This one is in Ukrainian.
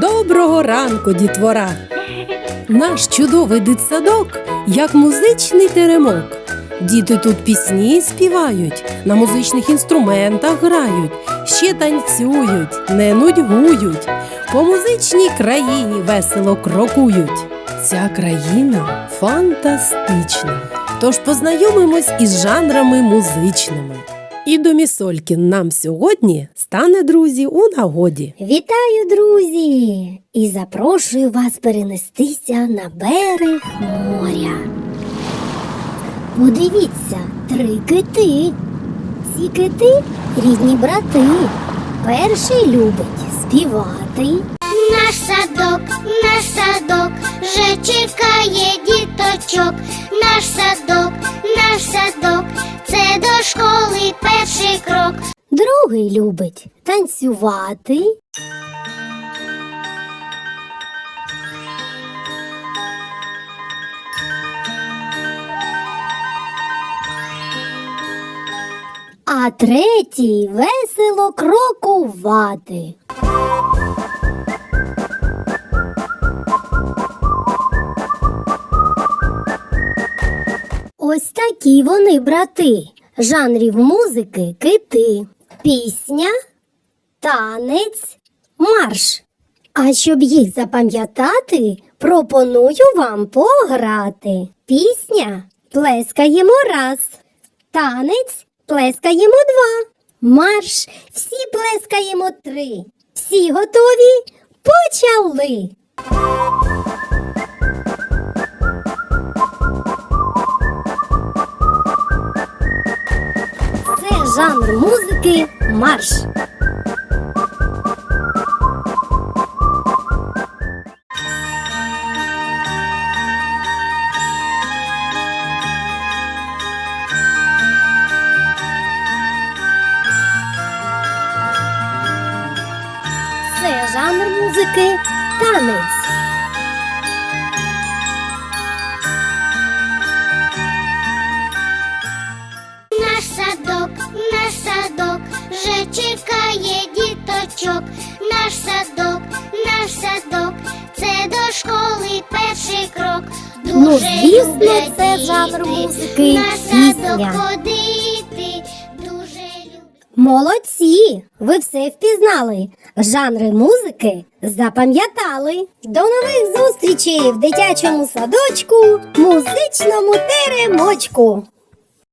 Доброго ранку, дітвора! Наш чудовий дитсадок, як музичний теремок. Діти тут пісні співають, на музичних інструментах грають, ще танцюють, не нудьгують, по музичній країні весело крокують. Ця країна фантастична. Тож познайомимось із жанрами музичними. І домісолькін нам сьогодні стане друзі у нагоді. Вітаю, друзі! І запрошую вас перенестися на берег моря. Подивіться, три кити. Ці кити рідні брати. Перший любить співати. Наш садок, наш садок вже чекає діточок. Наш садок, Другий любить танцювати. А третій весело крокувати. Ось такі вони, брати, жанрів музики кити, пісня, танець, марш. А щоб їх запам'ятати, пропоную вам пограти. Пісня плескаємо раз, танець плескаємо два, марш всі плескаємо три. Всі готові? Почали! Жанр музики марш. Це жанр музики танець. Вже чекає діточок. Наш садок, наш садок, це до школи перший крок. Дуже Ну, звісно, люблять це жанр музики, наш садок ходити. Дуже люблять. Молодці! Ви все впізнали. Жанри музики запам'ятали. До нових зустрічей в дитячому садочку, музичному теремочку.